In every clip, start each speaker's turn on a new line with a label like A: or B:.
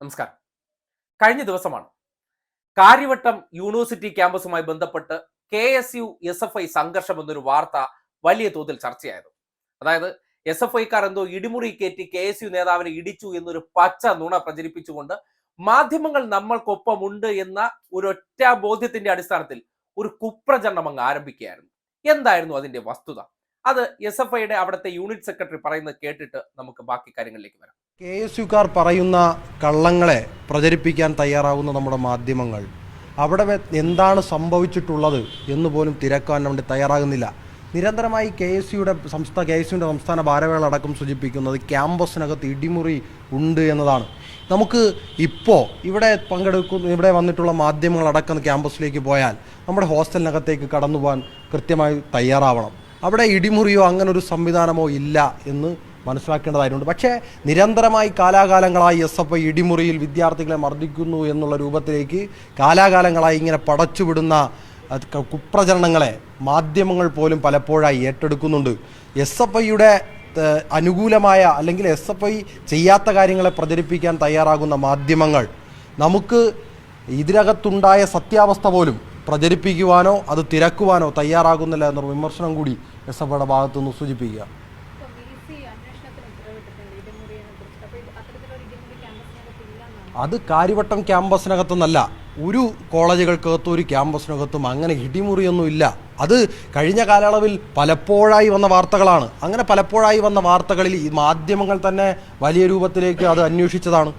A: നമസ്കാരം. കഴിഞ്ഞ ദിവസമാണ് കാര്യവട്ടം യൂണിവേഴ്സിറ്റി ക്യാമ്പസുമായി ബന്ധപ്പെട്ട് K S U S F I സംഘർഷം എന്നൊരു വാർത്ത വലിയ തോതിൽ ചർച്ചയായത്. അതായത് എസ് എഫ് ഐക്കാർ എന്തോ ഇടിമുറി കയറ്റി കെ എസ് യു നേതാവിനെ ഇടിച്ചു എന്നൊരു പച്ച നുണ പ്രചരിപ്പിച്ചുകൊണ്ട് മാധ്യമങ്ങൾ നമ്മൾക്കൊപ്പമുണ്ട് എന്ന ഒരൊറ്റ ബോധ്യത്തിന്റെ അടിസ്ഥാനത്തിൽ ഒരു കുപ്രചരണം അങ്ങ് ആരംഭിക്കുകയായിരുന്നു. എന്തായിരുന്നു അതിന്റെ വസ്തുത? അത് എസ് എഫ് ഐയുടെ അവിടുത്തെ യൂണിറ്റ് സെക്രട്ടറി പറയുന്നത് കേട്ടിട്ട് നമുക്ക് ബാക്കി കാര്യങ്ങളിലേക്ക് വരാം.
B: കെ എസ് യുക്കാർ പറയുന്ന കള്ളങ്ങളെ പ്രചരിപ്പിക്കാൻ തയ്യാറാവുന്ന നമ്മുടെ മാധ്യമങ്ങൾ അവിടെ എന്താണ് സംഭവിച്ചിട്ടുള്ളത് എന്ന് പോലും തിരക്കാൻ വേണ്ടി തയ്യാറാകുന്നില്ല. നിരന്തരമായി കെ എസ് യുടെ സംസ്ഥാന കെ എസ് യുടെ സംസ്ഥാന ഭാരവേള അടക്കം സൂചിപ്പിക്കുന്നത് ക്യാമ്പസിനകത്ത് ഇടിമുറി ഉണ്ട് എന്നതാണ്. നമുക്ക് ഇപ്പോൾ ഇവിടെ പങ്കെടുക്കുന്ന ഇവിടെ വന്നിട്ടുള്ള മാധ്യമങ്ങൾ അടക്കം ക്യാമ്പസിലേക്ക് പോയാൽ നമ്മുടെ ഹോസ്റ്റലിനകത്തേക്ക് കടന്നു പോകാൻ കൃത്യമായി തയ്യാറാവണം. അവിടെ ഇടിമുറിയോ അങ്ങനെ ഒരു സംവിധാനമോ ഇല്ല എന്ന് മനസ്സിലാക്കേണ്ടതായിട്ടുണ്ട്. പക്ഷേ നിരന്തരമായി കാലാകാലങ്ങളായി എസ് എഫ് ഐ ഇടിമുറിയിൽ വിദ്യാർത്ഥികളെ മർദ്ദിക്കുന്നു എന്നുള്ള രൂപത്തിലേക്ക് കാലാകാലങ്ങളായി ഇങ്ങനെ പടച്ചുവിടുന്ന കുപ്രചരണങ്ങളെ മാധ്യമങ്ങൾ പോലും പലപ്പോഴായി ഏറ്റെടുക്കുന്നുണ്ട്. എസ് എഫ് ഐയുടെ അനുകൂലമായ അല്ലെങ്കിൽ എസ് എഫ് ഐ ചെയ്യാത്ത കാര്യങ്ങളെ പ്രചരിപ്പിക്കാൻ തയ്യാറാകുന്ന മാധ്യമങ്ങൾ. നമുക്ക് ഇതിനകത്തുണ്ടായ സത്യാവസ്ഥ പോലും പ്രചരിപ്പിക്കുവാനോ അത് തിരക്കുവാനോ തയ്യാറാകുന്നില്ല എന്നൊരു വിമർശനം കൂടി എസ് എഫ് ഐയുടെ ഭാഗത്തുനിന്ന് സൂചിപ്പിക്കുക. അത് കാര്യവട്ടം ക്യാമ്പസിനകത്തുനിന്നല്ല ഒരു കോളേജുകൾക്കകത്തും ഒരു ക്യാമ്പസിനകത്തും അങ്ങനെ ഇടിമുറിയൊന്നും ഇല്ല. അത് കഴിഞ്ഞ കാലയളവിൽ പലപ്പോഴായി വന്ന വാർത്തകളാണ്. അങ്ങനെ പലപ്പോഴായി വന്ന വാർത്തകളിൽ ഈ മാധ്യമങ്ങൾ തന്നെ വലിയ രൂപത്തിലേക്ക് അത് അന്വേഷിച്ചതാണ്.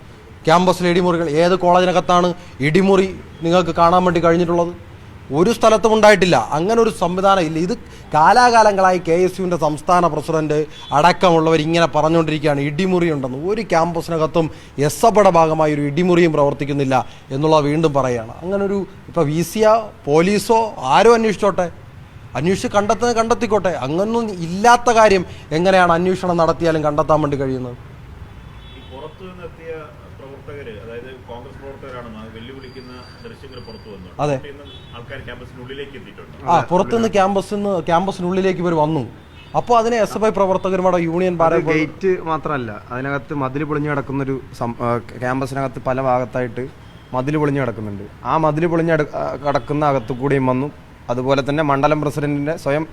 B: ക്യാമ്പസിലെ ഇടിമുറികൾ ഏത് കോളേജിനകത്താണ് ഇടിമുറി നിങ്ങൾക്ക് കാണാൻ വേണ്ടി കഴിഞ്ഞിട്ടുള്ളത്? ഒരു സ്ഥലത്തും ഉണ്ടായിട്ടില്ല. അങ്ങനെ ഒരു സംവിധാനം ഇല്ല. ഇത് കാലാകാലങ്ങളായി കെ എസ് യുവിന്റെ സംസ്ഥാന പ്രസിഡന്റ് അടക്കമുള്ളവർ ഇങ്ങനെ പറഞ്ഞുകൊണ്ടിരിക്കുകയാണ്. ഇടിമുറി ഉണ്ടെന്ന് ഒരു ക്യാമ്പസിനകത്തും എസ് എഫയുടെ ഭാഗമായി ഒരു ഇടിമുറിയും പ്രവർത്തിക്കുന്നില്ല എന്നുള്ളത് വീണ്ടും പറയുകയാണ്. അങ്ങനെ ഒരു ഇപ്പോൾ വി സിയോ പോലീസോ ആരോ അന്വേഷിച്ചോട്ടെ? അന്വേഷിച്ച് കണ്ടെത്തുന്നത് കണ്ടെത്തിക്കോട്ടെ. അങ്ങനൊന്നും ഇല്ലാത്ത കാര്യം എങ്ങനെയാണ് അന്വേഷണം നടത്തിയാലും കണ്ടെത്താൻ വേണ്ടി കഴിയുന്നത്?
C: പ്രവർത്തകര് അതായത് കോൺഗ്രസ് പ്രവർത്തകരാണ് വെല്ലുവിളിക്കുന്ന ദൃശ്യങ്ങൾ പുറത്തു വന്നു
B: അതെ. ആ പുറത്തുനിന്ന് ക്യാമ്പസിൽ നിന്ന് ക്യാമ്പസിനുള്ളിലേക്ക് ഇവർ വന്നു. അപ്പോൾ അതിനെ എസ് എഫ് ഐ പ്രവർത്തകരുമാടെ യൂണിയൻ
D: ഗേറ്റ് മാത്രമല്ല അതിനകത്ത് മതിൽ പൊളിഞ്ഞു കിടക്കുന്നൊരു ഒരു ക്യാമ്പസിനകത്ത് പല ഭാഗത്തായിട്ട് മതിൽ പൊളിഞ്ഞു കിടക്കുന്നുണ്ട്. ആ മതിൽ പൊളിഞ്ഞു കിടക്കുന്ന അകത്തു കൂടിയും വന്നു. അതുപോലെ തന്നെ മണ്ഡലം പ്രസിഡന്റിന്റെ സ്വയം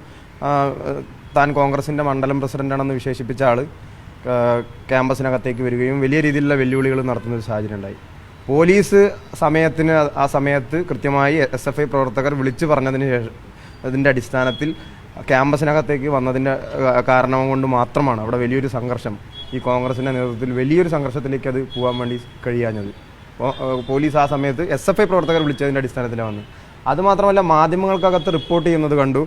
D: താൻ കോൺഗ്രസിന്റെ മണ്ഡലം പ്രസിഡന്റാണെന്ന് വിശേഷിപ്പിച്ച ആൾ ക്യാമ്പസിനകത്തേക്ക് വരികയും വലിയ രീതിയിലുള്ള വെല്ലുവിളികൾ നടത്തുന്ന ഒരു സാഹചര്യം ഉണ്ടായി. പോലീസ് സമയത്തിന് ആ സമയത്ത് കൃത്യമായി എസ് എഫ് ഐ പ്രവർത്തകർ വിളിച്ചു പറഞ്ഞതിന് ശേഷം അതിന്റെ അടിസ്ഥാനത്തിൽ ക്യാമ്പസിനകത്തേക്ക് വന്നതിന്റെ കാരണം കൊണ്ട് മാത്രമാണ് അവിടെ വലിയൊരു സംഘർഷം. ഈ കോൺഗ്രസിന്റെ നേതൃത്വത്തിൽ വലിയൊരു സംഘർഷത്തിലേക്ക് അത് പോകാൻ വേണ്ടി കഴിയാഞ്ഞത്. പോലീസ് ആ സമയത്ത് എസ് എഫ് ഐ പ്രവർത്തകർ വിളിച്ചതിന്റെ അടിസ്ഥാനത്തിലാണ് അതുമാത്രമല്ല മാധ്യമങ്ങൾക്കകത്ത് റിപ്പോർട്ട് ചെയ്യുന്നത് കണ്ടു.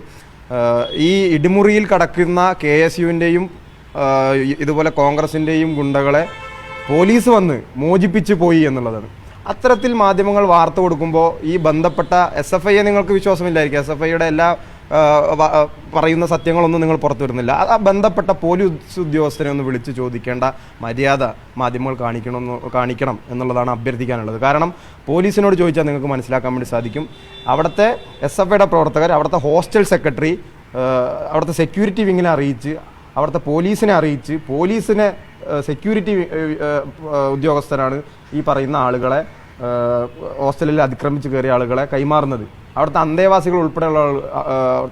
D: ഈ ഇടിമുറിയിൽ കടക്കുന്ന കെ എസ് യുവിന്റെയും ഇതുപോലെ കോൺഗ്രസിന്റെയും ഗുണ്ടകളെ പോലീസ് വന്ന് മോചിപ്പിച്ചു പോയി എന്നുള്ളതാണ്. അത്തരത്തിൽ മാധ്യമങ്ങൾ വാർത്ത കൊടുക്കുമ്പോൾ ഈ ബന്ധപ്പെട്ട എസ് എഫ് ഐയെ നിങ്ങൾക്ക് വിശ്വാസമില്ലായിരിക്കും. എസ് എഫ് ഐയുടെ എല്ലാ പറയുന്ന സത്യങ്ങളൊന്നും നിങ്ങൾ പുറത്തു വരുന്നില്ല ആ ബന്ധപ്പെട്ട പോലീസ് ഉദ്യോഗസ്ഥരെ ഒന്ന് വിളിച്ച് ചോദിക്കേണ്ട മര്യാദ മാധ്യമങ്ങൾ കാണിക്കണമെന്ന് കാണിക്കണം എന്നുള്ളതാണ് അഭ്യർത്ഥിക്കാനുള്ളത്. കാരണം പോലീസിനോട് ചോദിച്ചാൽ നിങ്ങൾക്ക് മനസ്സിലാക്കാൻ വേണ്ടി സാധിക്കും. അവിടുത്തെ എസ് എഫ് ഐയുടെ പ്രവർത്തകർ അവിടുത്തെ ഹോസ്റ്റൽ സെക്രട്ടറി അവിടുത്തെ സെക്യൂരിറ്റി വിങ്ങിനെ അറിയിച്ച് അവിടുത്തെ പോലീസിനെ അറിയിച്ച് പോലീസിനെ സെക്യൂരിറ്റി ഉദ്യോഗസ്ഥരാണ് ഈ പറയുന്ന ആളുകളെ ഹോസ്റ്റലിൽ അതിക്രമിച്ച് കയറിയ ആളുകളെ കൈമാറുന്നത്. അവിടുത്തെ അന്തേവാസികൾ ഉൾപ്പെടെയുള്ള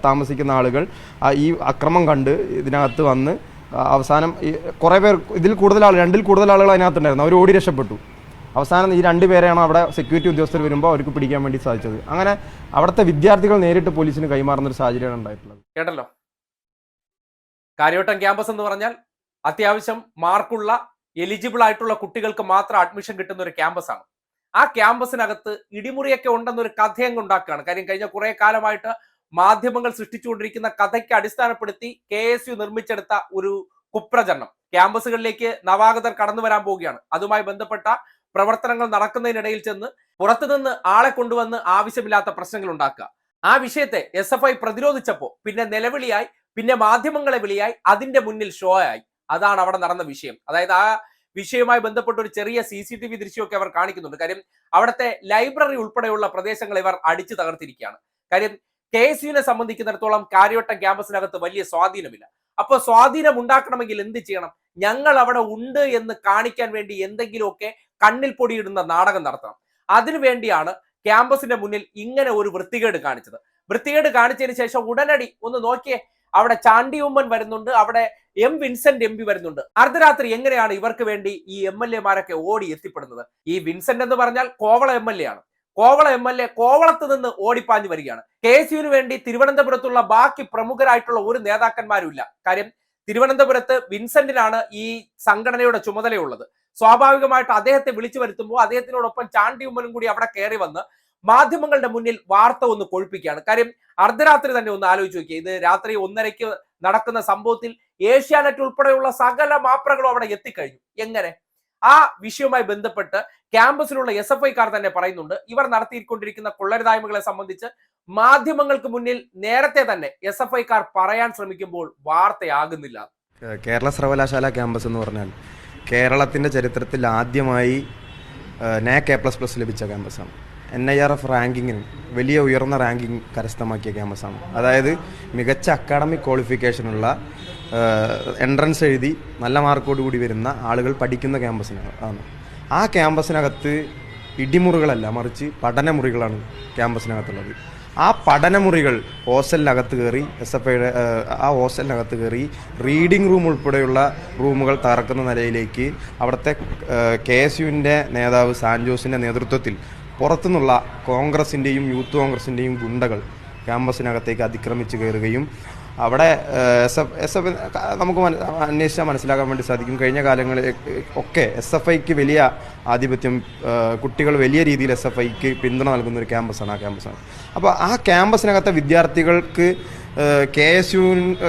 D: താമസിക്കുന്ന ആളുകൾ ഈ അക്രമം കണ്ട് ഇതിനകത്ത് വന്ന് അവസാനം കുറേ പേർ ഇതിൽ കൂടുതൽ ആൾ രണ്ടിൽ കൂടുതൽ ആളുകൾ അതിനകത്തുണ്ടായിരുന്നു. അവർ ഓടി രക്ഷപ്പെട്ടു. അവസാനം ഈ രണ്ട് പേരെയാണ് അവിടെ സെക്യൂരിറ്റി ഉദ്യോഗസ്ഥർ വരുമ്പോൾ അവർക്ക് പിടിക്കാൻ വേണ്ടി സാധിച്ചത്. അങ്ങനെ അവിടുത്തെ വിദ്യാർത്ഥികൾ നേരിട്ട് പോലീസിന് കൈമാറുന്ന ഒരു സാഹചര്യമാണ് ഉണ്ടായിട്ടുള്ളത്.
A: കേട്ടല്ലോ? കാര്യവട്ടം ക്യാമ്പസ് എന്ന് പറഞ്ഞാൽ അത്യാവശ്യം മാർക്കുള്ള എലിജിബിൾ ആയിട്ടുള്ള കുട്ടികൾക്ക് മാത്രം അഡ്മിഷൻ കിട്ടുന്ന ഒരു ക്യാമ്പസാണ് ആ ക്യാമ്പസിനകത്ത് ഇടിമുറിയൊക്കെ ഉണ്ടെന്നൊരു കഥയങ്ങ് ഉണ്ടാക്കുകയാണ്. കാര്യം കഴിഞ്ഞ കുറെ കാലമായിട്ട് മാധ്യമങ്ങൾ സൃഷ്ടിച്ചുകൊണ്ടിരിക്കുന്ന കഥയ്ക്ക് അടിസ്ഥാനപ്പെടുത്തി കെ എസ് യു നിർമ്മിച്ചെടുത്ത ഒരു കുപ്രചരണം. ക്യാമ്പസുകളിലേക്ക് നവാഗതർ കടന്നു വരാൻ പോവുകയാണ്. അതുമായി ബന്ധപ്പെട്ട പ്രവർത്തനങ്ങൾ നടക്കുന്നതിനിടയിൽ ചെന്ന് പുറത്തുനിന്ന് ആളെ കൊണ്ടുവന്ന് ആവശ്യമില്ലാത്ത പ്രശ്നങ്ങൾ ഉണ്ടാക്കുക. ആ വിഷയത്തെ എസ് എഫ് ഐ പ്രതിരോധിച്ചപ്പോ പിന്നെ നിലവിളിയായി പിന്നെ മാധ്യമങ്ങളെ വിളിയായി അതിന്റെ മുന്നിൽ ഷോ ആയി. അതാണ് അവിടെ നടന്ന വിഷയം. അതായത് ആ വിഷയവുമായി ബന്ധപ്പെട്ട ഒരു ചെറിയ സി സി ടി വി ദൃശ്യമൊക്കെ അവർ കാണിക്കുന്നുണ്ട്. കാര്യം അവിടുത്തെ ലൈബ്രറി ഉൾപ്പെടെയുള്ള പ്രദേശങ്ങൾ ഇവർ അടിച്ചു തകർത്തിരിക്കുകയാണ്. കാര്യം കെ എസ് യുവിനെ സംബന്ധിക്കുന്നിടത്തോളം കാര്യവട്ടം ക്യാമ്പസിനകത്ത് വലിയ സ്വാധീനമില്ല. അപ്പൊ സ്വാധീനം ഉണ്ടാക്കണമെങ്കിൽ എന്ത് ചെയ്യണം? ഞങ്ങൾ അവിടെ ഉണ്ട് എന്ന് കാണിക്കാൻ വേണ്ടി എന്തെങ്കിലുമൊക്കെ കണ്ണിൽ പൊടിയിടുന്ന നാടകം നടത്തണം. അതിനുവേണ്ടിയാണ് ക്യാമ്പസിന്റെ മുന്നിൽ ഇങ്ങനെ ഒരു വൃത്തികേട് കാണിച്ചത്. വൃത്തികേട് കാണിച്ചതിന് ശേഷം ഉടനടി ഒന്ന് നോക്കിയേ അവിടെ ചാണ്ടി ഉമ്മൻ വരുന്നുണ്ട് അവിടെ എം വിൻസെന്റ് എം പി വരുന്നുണ്ട്. അർദ്ധരാത്രി എങ്ങനെയാണ് ഇവർക്ക് വേണ്ടി ഈ എം എൽ എമാരൊക്കെ ഓടി എത്തിപ്പെടുന്നത്? ഈ വിൻസെന്റ് എന്ന് പറഞ്ഞാൽ കോവള എം എൽ എ ആണ്. കോവള എം എൽ എ കോവളത്ത് നിന്ന് ഓടിപ്പാഞ്ഞു വരികയാണ്. കെ എസ് യുവിന് വേണ്ടി തിരുവനന്തപുരത്തുള്ള ബാക്കി പ്രമുഖരായിട്ടുള്ള ഒരു നേതാക്കന്മാരും ഇല്ല കാര്യം തിരുവനന്തപുരത്ത് വിൻസെന്റിനാണ് ഈ സംഘടനയുടെ ചുമതലയുള്ളത്. സ്വാഭാവികമായിട്ട് അദ്ദേഹത്തെ വിളിച്ചു വരുത്തുമ്പോൾ അദ്ദേഹത്തിനോടൊപ്പം ചാണ്ടി ഉമ്മനും കൂടി അവിടെ കയറി വന്ന് മാധ്യമങ്ങളുടെ മുന്നിൽ വാർത്ത ഒന്ന് കൊഴുപ്പിക്കുകയാണ്. കാര്യം അർദ്ധരാത്രി തന്നെ ഒന്ന് ആലോചിച്ച് നോക്കിയേ. ഇത് രാത്രി ഒന്നരയ്ക്ക് നടക്കുന്ന സംഭവത്തിൽ ഏഷ്യാനെറ്റ് ഉൾപ്പെടെയുള്ള സകല മാപ്രകളും അവിടെ എത്തിക്കഴിഞ്ഞു. എങ്ങനെ? ആ വിഷയവുമായി ബന്ധപ്പെട്ട് ക്യാമ്പസിലുള്ള എസ് എഫ് ഐക്കാർ തന്നെ പറയുന്നുണ്ട്. ഇവർ നടത്തിക്കൊണ്ടിരിക്കുന്ന കൊള്ളരുതായ്മകളെ സംബന്ധിച്ച് മാധ്യമങ്ങൾക്ക് മുന്നിൽ നേരത്തെ തന്നെ എസ് എഫ് ഐക്കാർ പറയാൻ ശ്രമിക്കുമ്പോൾ വാർത്തയാകുന്നില്ല.
D: കേരള സർവകലാശാല ക്യാമ്പസ് എന്ന് പറഞ്ഞാൽ കേരളത്തിന്റെ ചരിത്രത്തിൽ ആദ്യമായി നാക് എ പ്ലസ് പ്ലസ് ലഭിച്ച ക്യാമ്പസാണ്. എൻ ഐ ആർ എഫ് റാങ്കിങ്ങിന് വലിയ ഉയർന്ന റാങ്കിങ് കരസ്ഥമാക്കിയ ക്യാമ്പസാണ്. അതായത് മികച്ച അക്കാഡമിക് ക്വാളിഫിക്കേഷനുള്ള എൻട്രൻസ് എഴുതി നല്ല മാർക്കോട് കൂടി വരുന്ന ആളുകൾ പഠിക്കുന്ന ക്യാമ്പസിനാണ് ആണ്. ആ ക്യാമ്പസിനകത്ത് ഇടിമുറികളല്ല മറിച്ച് പഠനമുറികളാണ് ക്യാമ്പസിനകത്തുള്ളത്. ആ പഠനമുറികൾ ഹോസ്റ്റലിനകത്ത് കയറി എസ് എഫ് ഐയുടെ ആ ഹോസ്റ്റലിനകത്ത് കയറി റീഡിംഗ് റൂം ഉൾപ്പെടെയുള്ള റൂമുകൾ തകർക്കുന്ന നിലയിലേക്ക് അവിടുത്തെ കെ എസ് യുവിന്റെ നേതാവ് സാൻജോസിന്റെ നേതൃത്വത്തിൽ പുറത്തുനിന്നുള്ള കോൺഗ്രസിന്റെയും യൂത്ത് കോൺഗ്രസിന്റെയും ഗുണ്ടകൾ ക്യാമ്പസിനകത്തേക്ക് അതിക്രമിച്ച് കയറുകയും അവിടെ എസ് എഫ് എസ് എഫ് നമുക്ക് അന്വേഷിച്ചാൽ മനസ്സിലാക്കാൻ വേണ്ടി സാധിക്കും. കഴിഞ്ഞ കാലങ്ങളിൽ ഒക്കെ എസ് എഫ് ഐക്ക് വലിയ ആധിപത്യം കുട്ടികൾ വലിയ രീതിയിൽ എസ് എഫ് ഐക്ക് പിന്തുണ നൽകുന്ന ഒരു ക്യാമ്പസാണ് ആ ക്യാമ്പസാണ് അപ്പോൾ ആ ക്യാമ്പസിനകത്തെ വിദ്യാർത്ഥികൾക്ക് K S U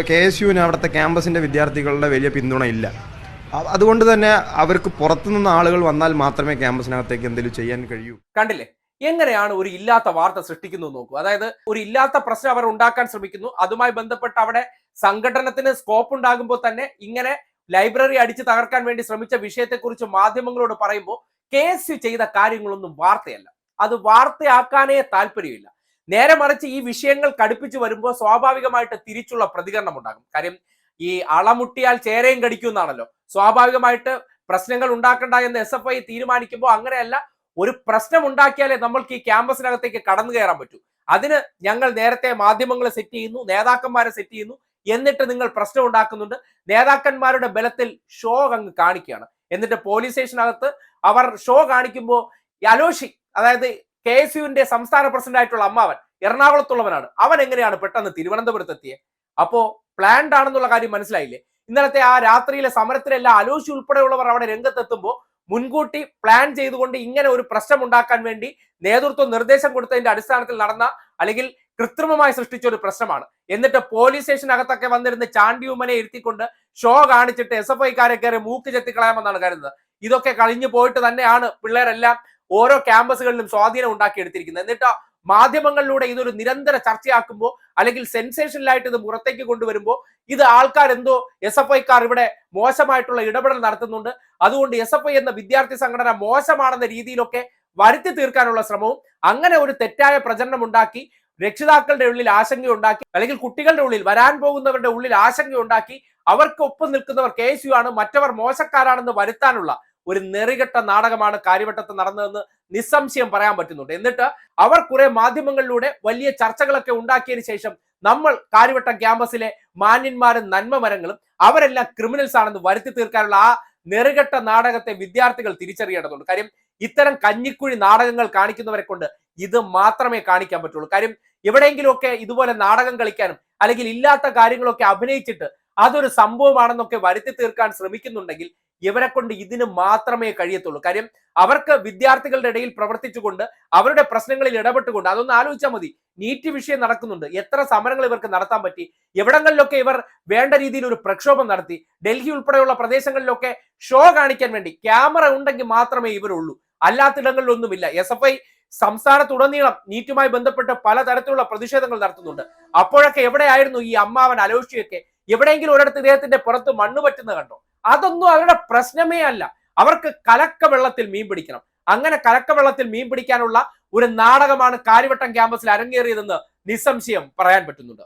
D: K S യുവിന് അവിടുത്തെ ക്യാമ്പസിന്റെ വിദ്യാർത്ഥികളുടെ വലിയ പിന്തുണ ഇല്ല അ- അതുകൊണ്ട് തന്നെ അവർക്ക് പുറത്തുനിന്ന് ആളുകൾ വന്നാൽ മാത്രമേ ക്യാമ്പസിനകത്തേക്ക് എന്തെങ്കിലും ചെയ്യാൻ കഴിയൂ.
A: കണ്ടില്ലേ? എങ്ങനെയാണ് ഒരു ഇല്ലാത്ത വാർത്ത സൃഷ്ടിക്കുന്നു നോക്കൂ. അതായത് ഒരു ഇല്ലാത്ത പ്രശ്നം അവർ ഉണ്ടാക്കാൻ ശ്രമിക്കുന്നു. അതുമായി ബന്ധപ്പെട്ട് അവിടെ സംഘടനത്തിന് സ്കോപ്പ് ഉണ്ടാകുമ്പോൾ തന്നെ ഇങ്ങനെ ലൈബ്രറി അടിച്ച് തകർക്കാൻ വേണ്ടി ശ്രമിച്ച വിഷയത്തെക്കുറിച്ച് മാധ്യമങ്ങളോട് പറയുമ്പോൾ കേസ് ചെയ്ത കാര്യങ്ങളൊന്നും വാർത്തയല്ല. അത് വാർത്തയാക്കാനേ താല്പര്യമില്ല. നേരെ മറിച്ച് ഈ വിഷയങ്ങൾ കടുപ്പിച്ചു വരുമ്പോൾ സ്വാഭാവികമായിട്ട് തിരിച്ചുള്ള പ്രതികരണം ഉണ്ടാകും. കാര്യം ഈ അളമുട്ടിയാൽ ചേരയും കടിക്കും എന്നാണല്ലോ. സ്വാഭാവികമായിട്ട് പ്രശ്നങ്ങൾ ഉണ്ടാക്കണ്ട എന്ന് എസ് എഫ് ഐ തീരുമാനിക്കുമ്പോൾ അങ്ങനെയല്ല ഒരു പ്രശ്നം ഉണ്ടാക്കിയാലേ നമ്മൾക്ക് ഈ ക്യാമ്പസിനകത്തേക്ക് കടന്നു കയറാൻ പറ്റൂ. അതിന് ഞങ്ങൾ നേരത്തെ മാധ്യമങ്ങളെ സെറ്റ് ചെയ്യുന്നു നേതാക്കന്മാരെ സെറ്റ് ചെയ്യുന്നു എന്നിട്ട് നിങ്ങൾ പ്രശ്നം ഉണ്ടാക്കുന്നുണ്ട്. നേതാക്കന്മാരുടെ ബലത്തിൽ ഷോ അങ്ങ് കാണിക്കുകയാണ്. എന്നിട്ട് പോലീസ് സ്റ്റേഷനകത്ത് അവർ ഷോ കാണിക്കുമ്പോൾ അലോഷി അതായത് കെ എസ് യുവിന്റെ സംസ്ഥാന പ്രസിഡന്റ് ആയിട്ടുള്ള അമ്മാവൻ എറണാകുളത്തുള്ളവനാണ്. അവൻ എങ്ങനെയാണ് പെട്ടെന്ന് തിരുവനന്തപുരത്ത് എത്തിയത് അപ്പോ പ്ലാൻഡ് ആണെന്നുള്ള കാര്യം മനസ്സിലായില്ലേ? ഇന്നലത്തെ ആ രാത്രിയിലെ സമരത്തിലെല്ലാം അലോശി ഉൾപ്പെടെയുള്ളവർ അവിടെ രംഗത്തെത്തുമ്പോൾ മുൻകൂട്ടി പ്ലാൻ ചെയ്തുകൊണ്ട് ഇങ്ങനെ ഒരു പ്രശ്നം ഉണ്ടാക്കാൻ വേണ്ടി നേതൃത്വം നിർദ്ദേശം കൊടുത്തതിന്റെ അടിസ്ഥാനത്തിൽ നടന്ന അല്ലെങ്കിൽ കൃത്രിമമായി സൃഷ്ടിച്ച ഒരു പ്രശ്നമാണ്. എന്നിട്ട് പോലീസ് സ്റ്റേഷനകത്തൊക്കെ വന്നിരുന്ന് ചാണ്ടിയുമനെ ഇരുത്തിക്കൊണ്ട് ഷോ കാണിച്ചിട്ട് എസ് എഫ് ഐക്കാരെ കയറി മൂക്ക് ചെത്തിക്കളയാമെന്നാണ് കരുതുന്നത്. ഇതൊക്കെ കഴിഞ്ഞു പോയിട്ട് തന്നെയാണ് പിള്ളേരെല്ലാം ഓരോ ക്യാമ്പസുകളിലും സ്വാധീനം ഉണ്ടാക്കിയെടുത്തിരിക്കുന്നത്. എന്നിട്ട് മാധ്യമങ്ങളിലൂടെ ഇതൊരു നിരന്തര ചർച്ചയാക്കുമ്പോൾ അല്ലെങ്കിൽ സെൻസേഷനിലായിട്ട് ഇത് പുറത്തേക്ക് കൊണ്ടുവരുമ്പോൾ ഇത് ആൾക്കാർ എന്തോ എസ് എഫ് ഐക്കാർ ഇവിടെ മോശമായിട്ടുള്ള ഇടപെടൽ നടത്തുന്നുണ്ട്. അതുകൊണ്ട് എസ് എഫ് ഐ എന്ന വിദ്യാർത്ഥി സംഘടന മോശമാണെന്ന രീതിയിലൊക്കെ വരുത്തി തീർക്കാനുള്ള ശ്രമവും അങ്ങനെ ഒരു തെറ്റായ പ്രചരണം ഉണ്ടാക്കി രക്ഷിതാക്കളുടെ ഉള്ളിൽ ആശങ്കയുണ്ടാക്കി അല്ലെങ്കിൽ കുട്ടികളുടെ ഉള്ളിൽ വരാൻ പോകുന്നവരുടെ ഉള്ളിൽ ആശങ്കയുണ്ടാക്കി അവർക്ക് ഒപ്പം നിൽക്കുന്നവർ കെ ആണ് മറ്റവർ മോശക്കാരാണെന്ന് വരുത്താനുള്ള ഒരു നെറികെട്ട നാടകമാണ് കാര്യവട്ടത്ത് നടന്നതെന്ന് നിസ്സംശയം പറയാൻ പറ്റുന്നുണ്ട്. എന്നിട്ട് അവർ കുറെ മാധ്യമങ്ങളിലൂടെ വലിയ ചർച്ചകളൊക്കെ ഉണ്ടാക്കിയതിനു ശേഷം നമ്മൾ കാര്യവട്ടം ക്യാമ്പസിലെ മാന്യന്മാരും നന്മമരങ്ങളും അവരെല്ലാം ക്രിമിനൽസ് ആണെന്ന് വരുത്തി തീർക്കാനുള്ള ആ നെറുകെട്ട നാടകത്തെ വിദ്യാർത്ഥികൾ തിരിച്ചറിയേണ്ടതുണ്ട്. കാര്യം ഇത്തരം കഞ്ഞിക്കുഴി നാടകങ്ങൾ കാണിക്കുന്നവരെ കൊണ്ട് ഇത് മാത്രമേ കാണിക്കാൻ പറ്റുള്ളൂ. കാര്യം എവിടെയെങ്കിലുമൊക്കെ ഇതുപോലെ നാടകം കളിക്കാനും അല്ലെങ്കിൽ ഇല്ലാത്ത കാര്യങ്ങളൊക്കെ അഭിനയിച്ചിട്ട് അതൊരു സംഭവമാണെന്നൊക്കെ വരുത്തി തീർക്കാൻ ശ്രമിക്കുന്നുണ്ടെങ്കിൽ ഇവരെ കൊണ്ട് ഇതിന് മാത്രമേ കഴിയത്തുള്ളൂ. കാര്യം അവർക്ക് വിദ്യാർത്ഥികളുടെ ഇടയിൽ പ്രവർത്തിച്ചുകൊണ്ട് അവരുടെ പ്രശ്നങ്ങളിൽ ഇടപെട്ടുകൊണ്ട് അതൊന്ന് ആലോചിച്ചാൽ മതി. നീറ്റ് വിഷയം നടക്കുന്നുണ്ട്. എത്ര സമരങ്ങൾ ഇവർക്ക് നടത്താൻ പറ്റി? എവിടങ്ങളിലൊക്കെ ഇവർ വേണ്ട രീതിയിൽ ഒരു പ്രക്ഷോഭം നടത്തി? ഡൽഹി ഉൾപ്പെടെയുള്ള പ്രദേശങ്ങളിലൊക്കെ ഷോ കാണിക്കാൻ വേണ്ടി ക്യാമറ ഉണ്ടെങ്കിൽ മാത്രമേ ഇവരുള്ളൂ. അല്ലാത്തിടങ്ങളിലൊന്നുമില്ല. എസ് എഫ് ഐ സംസ്ഥാനത്തുടനീളം നീറ്റുമായി ബന്ധപ്പെട്ട് പലതരത്തിലുള്ള പ്രതിഷേധങ്ങൾ നടത്തുന്നുണ്ട്. അപ്പോഴൊക്കെ എവിടെയായിരുന്നു ഈ അമ്മാവൻ അലോഷിയൊക്കെ? എവിടെയെങ്കിലും ഒരിടത്ത് ഇദ്ദേഹത്തിന്റെ പുറത്ത് മണ്ണ് പറ്റുന്ന കണ്ടോ? അതൊന്നും അവരുടെ പ്രശ്നമേ അല്ല. അവർക്ക് കലക്ക വെള്ളത്തിൽ മീൻ പിടിക്കണം. അങ്ങനെ കലക്ക വെള്ളത്തിൽ മീൻ പിടിക്കാനുള്ള ഒരു നാടകമാണ് കാര്യവട്ടം ക്യാമ്പസിൽ അരങ്ങേറിയതെന്ന് നിസ്സംശയം പറയാൻ പറ്റുന്നുണ്ട്.